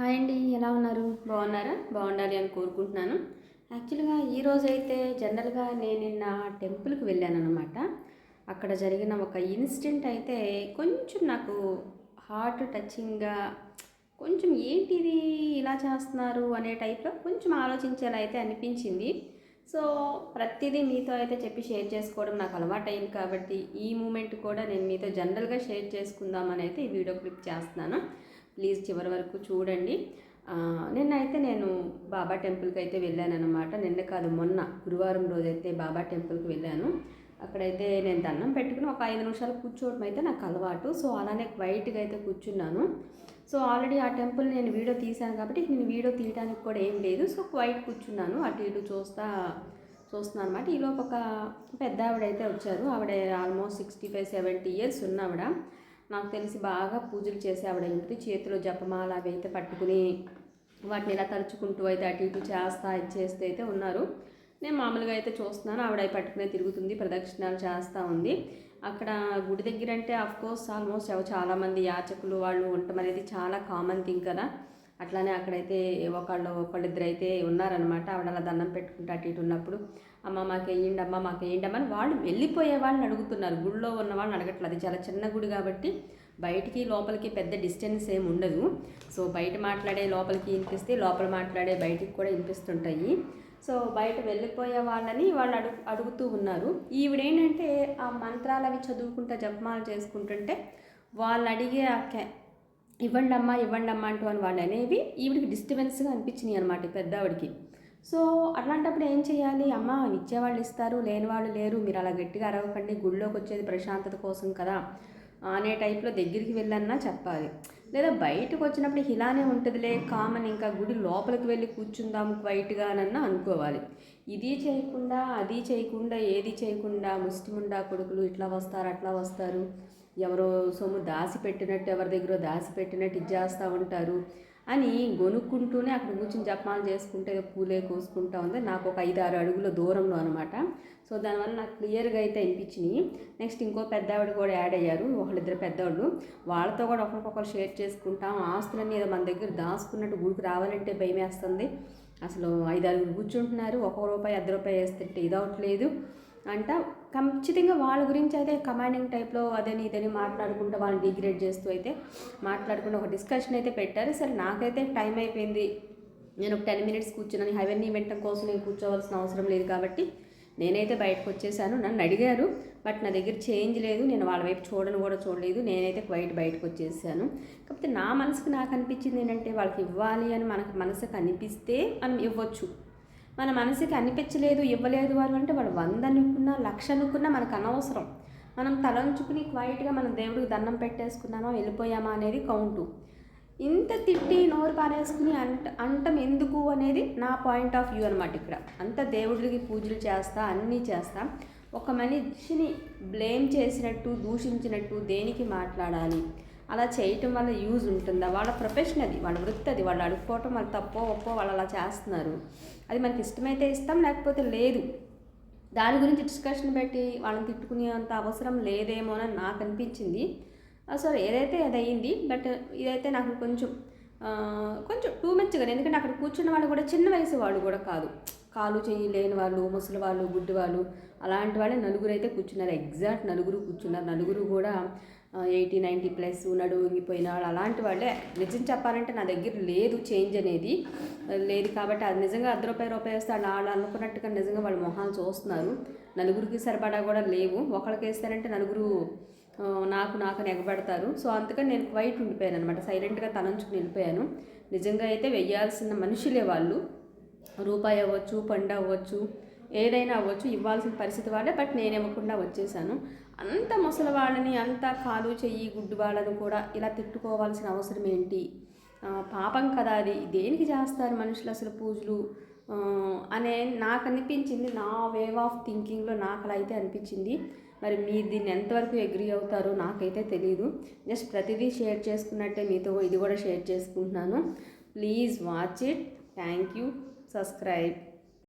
Hi అండి ఎలా ఉన్నారు? బాగున్నారా? బాగుండాలి అని కోరుకుంటున్నాను. యాక్చువల్గా ఈరోజు అయితే జనరల్గా నేను నిన్న టెంపుల్కి వెళ్ళాను అనమాట అక్కడ జరిగిన ఒక ఇన్సిడెంట్ అయితే కొంచెం నాకు హార్ట్ టచింగ్గా కొంచెం ఏంటిది ఇలా చేస్తున్నారు అనే టైప్లో కొంచెం ఆలోచించేలా అయితే అనిపించింది. సో ప్రతిదీ మీతో అయితే చెప్పి షేర్ చేసుకోవడం నాకు అలవాటైంది కాబట్టి ఈ మూమెంట్ కూడా నేను మీతో జనరల్గా షేర్ చేసుకుందామని అయితే ఈ వీడియో క్లిప్ చేస్తున్నాను. ప్లీజ్ చివరి వరకు చూడండి. నిన్నైతే నిన్న అయితే నేను బాబా టెంపుల్కి అయితే వెళ్ళాను అనమాట నిన్న కాదు మొన్న గురువారం రోజైతే బాబా టెంపుల్కి వెళ్ళాను. అక్కడైతే నేను దండం పెట్టుకుని ఒక ఐదు నిమిషాలు కూర్చోవడం అయితే నాకు అలవాటు. సో అలానే క్వైట్గా అయితే కూర్చున్నాను. సో ఆల్రెడీ ఆ టెంపుల్ నేను వీడియో తీశాను కాబట్టి నేను వీడియో తీయడానికి కూడా ఏం లేదు. సో క్వైట్ కూర్చున్నాను. అటు ఇటు చూస్తా చూస్తున్నాను అనమాట ఈలోపు ఒక పెద్ద ఆవిడ అయితే వచ్చారు. ఆవిడ almost sixty five seventy years ఉన్న ఆవిడ నాకు తెలిసి బాగా పూజలు చేసే ఆవిడ ఉంటుంది చేతిలో జపమాల అవి అయితే పట్టుకుని వాటిని ఇలా తలుచుకుంటూ అయితే అటు ఇటు చేస్తా ఇది చేస్తే అయితే ఉన్నారు. నేను మామూలుగా అయితే చూస్తున్నాను ఆవిడ అవి పట్టుకునే తిరుగుతుంది ప్రదక్షిణాలు చేస్తూ ఉంది. అక్కడ గుడి దగ్గర అంటే కోర్స్ ఆల్మోస్ట్ చాలామంది యాచకులు వాళ్ళు ఉండటం అనేది చాలా కామన్ థింగ్ కదా. అట్లానే అక్కడైతే ఒకళ్ళు ఒకళ్ళిద్దరు అయితే ఉన్నారనమాట ఆవిడ అలా దండం పెట్టుకుంటూ అటు ఇటు ఉన్నప్పుడు అమ్మ మాకు వేయండి అమ్మ మాకు వేయండి అని వాళ్ళు వెళ్ళిపోయే వాళ్ళని అడుగుతున్నారు. గుడిలో ఉన్న వాళ్ళని అడగట్లేదు. అది చాలా చిన్న గుడి కాబట్టి బయటికి లోపలికి పెద్ద డిస్టెన్స్ ఏమి ఉండదు. సో బయట మాట్లాడే లోపలికి వినిపిస్తే లోపల మాట్లాడే బయటికి కూడా వినిపిస్తుంటాయి. సో బయట వెళ్ళిపోయే వాళ్ళని వాళ్ళు అడుగు అడుగుతూ ఉన్నారు. ఈవిడేంటంటే ఆ మంత్రాలు అవి చదువుకుంటా జపమాలు చేసుకుంటుంటే వాళ్ళు అడిగే ఆ ఇవ్వండి అమ్మా ఇవ్వండి అమ్మా అంటూ అని వాళ్ళు అనేవి ఈవిడికి డిస్టర్బెన్స్గా అనిపించినాయి అనమాట పెద్దవాడికి. సో అట్లాంటప్పుడు ఏం చేయాలి? అమ్మ ఇచ్చేవాళ్ళు ఇస్తారు లేని వాళ్ళు లేరు మీరు అలా గట్టిగా అరవకండి గుళ్ళోకి వచ్చేది ప్రశాంతత కోసం కదా అనే టైప్లో దగ్గరికి వెళ్ళన్నా చెప్పాలి. లేదా బయటకు వచ్చినప్పుడు ఇలానే ఉంటుందిలే కామన్ ఇంకా గుడి లోపలికి వెళ్ళి కూర్చుందాము క్వైట్గానన్నా అనుకోవాలి. ఇది చేయకుండా అది చేయకుండా ఏది చేయకుండా ముస్లిముండా కొడుకులు ఇట్లా వస్తారు అట్లా వస్తారు. ఎవరో సొమ్ము దాసి పెట్టినట్టు ఎవరి దగ్గర దాసి పెట్టినట్టు ఇచ్చేస్తూ ఉంటారు అని గొనుక్కుంటూనే అక్కడ కూర్చుని జపాలు చేసుకుంటే పూలే కోసుకుంటా ఉంది. నాకు ఒక ఐదు ఆరు అడుగుల దూరంలో అనమాట సో దానివల్ల నాకు క్లియర్గా అయితే అనిపించినాయి. నెక్స్ట్ ఇంకో పెద్దవాడు కూడా యాడ్ అయ్యారు. ఒకళ్ళిద్దరు పెద్దవాళ్ళు. వాళ్ళతో కూడా ఒకరికొకరు షేర్ చేసుకుంటాం. ఆస్తులన్నీ ఏదో మన దగ్గర దాచుకున్నట్టు గుడికి రావాలంటే భయం వేస్తుంది అసలు ఐదు ఆరుగురు కూర్చుంటున్నారు. ఒక రూపాయి అర్ధ రూపాయి వేస్తుంటే ఇది అవట్లేదు అంట. ఖచ్చితంగా వాళ్ళ గురించి అయితే కమాండింగ్ టైప్లో అదని ఇదని మాట్లాడుకుంటూ వాళ్ళని డిగ్రేడ్ చేస్తూ అయితే మాట్లాడుకుంటూ ఒక డిస్కషన్ అయితే పెట్టారు. సరే నాకైతే టైం అయిపోయింది. నేను ఒక టెన్ మినిట్స్ కూర్చున్నాను. అవన్నీ వినటం కోసం నేను కూర్చోవలసిన అవసరం లేదు కాబట్టి నేనైతే బయటకు వచ్చేసాను. నన్ను అడిగారు. బట్ నా దగ్గర చేంజ్ లేదు. నేను వాళ్ళ వైపు చూడను కూడా చూడలేదు. నేనైతే బయట బయటకు వచ్చేసాను. కాకపోతే నా మనసుకు నాకు అనిపించింది ఏంటంటే వాళ్ళకి ఇవ్వాలి అని మనకు మనసుకు అనిపిస్తే మనం ఇవ్వచ్చు. మన మనసుకి అనిపించలేదు ఇవ్వలేదు వారు అంటే వాడు వంద అనుకున్నా లక్ష అనుకున్నా మనకు అనవసరం. మనం తలంచుకుని క్వైట్గా మనం దేవుడికి దండం పెట్టేసుకున్నామా వెళ్ళిపోయామా అనేది కౌంటు. ఇంత తిట్టి నోరు పారేసుకుని అంట అంటం ఎందుకు అనేది నా పాయింట్ ఆఫ్ వ్యూ అనమాట ఇక్కడ. అంత దేవుడికి పూజలు చేస్తా అన్నీ చేస్తా. ఒక మనిషిని బ్లేమ్ చేసినట్టు దూషించినట్టు దేనికి మాట్లాడాలి? అలా చేయటం వల్ల యూజ్ ఉంటుందా? వాళ్ళ ప్రొఫెషన్ అది వాళ్ళ వృత్తి అది వాళ్ళు అడుక్కోవటం వాళ్ళు తప్పో ఒప్పో వాళ్ళు అలా చేస్తున్నారు. అది మనకి ఇష్టమైతే ఇస్తాం లేకపోతే లేదు. దాని గురించి డిస్కషన్ పెట్టి వాళ్ళని తిట్టుకునే అంత అవసరం లేదేమోనని నాకు అనిపించింది. సో ఏదైతే అది బట్ ఇదైతే నాకు కొంచెం కొంచెం టూ మచ్గా ఎందుకంటే అక్కడ కూర్చున్న వాళ్ళు కూడా చిన్న వయసు వాళ్ళు కూడా కాదు. కాలు చెయ్యి లేని వాళ్ళు ముసలి వాళ్ళు గుడ్డి వాళ్ళు అలాంటి వాళ్ళే నలుగురు అయితే కూర్చున్నారు. ఎగ్జాక్ట్ నలుగురు కూర్చున్నారు. నలుగురు కూడా ఎయిటీ నైంటీ ప్లస్ నడు ఉంగిపోయిన వాళ్ళు అలాంటి వాళ్ళే నిజం చెప్పాలంటే నా దగ్గర లేదు చేంజ్ అనేది. లేదు కాబట్టి అది నిజంగా అర్ధ రూపాయి రూపాయి వేస్తే వాళ్ళు అనుకున్నట్టుగా నిజంగా వాళ్ళ మొహాలు చూస్తున్నారు. నలుగురికి సరిపడా కూడా లేవు. ఒకరికి వేస్తారంటే నలుగురు నాకు నాకు అని ఎగబడతారు. సో అందుకని నేను క్వైట్ ఉండిపోయాను అనమాట సైలెంట్గా తలంచుకుని వెళ్ళిపోయాను. నిజంగా అయితే వెయ్యాల్సిన మనుషులే వాళ్ళు. రూపాయి అవ్వచ్చు పండు అవ్వచ్చు ఏదైనా అవ్వచ్చు ఇవ్వాల్సిన పరిస్థితి వాళ్ళే బట్ నేను ఇవ్వకుండా వచ్చేసాను. అంత ముసలి వాళ్ళని అంత కాలు చెయ్యి గుడ్డు వాళ్ళని కూడా ఇలా తిట్టుకోవాల్సిన అవసరం ఏంటి? పాపం కదా అది. దేనికి చేస్తారు మనుషులు అసలు పూజలు? అనే నాకు అనిపించింది నా వే ఆఫ్ థింకింగ్లో నాకు అలా అయితే అనిపించింది. మరి మీరు దీన్ని ఎంతవరకు అగ్రి అవుతారో నాకైతే తెలియదు జస్ట్ ప్రతిదీ షేర్ చేసుకున్నట్టే మీతో ఇది కూడా షేర్ చేసుకుంటున్నాను. Please watch it. Thank you. Subscribe.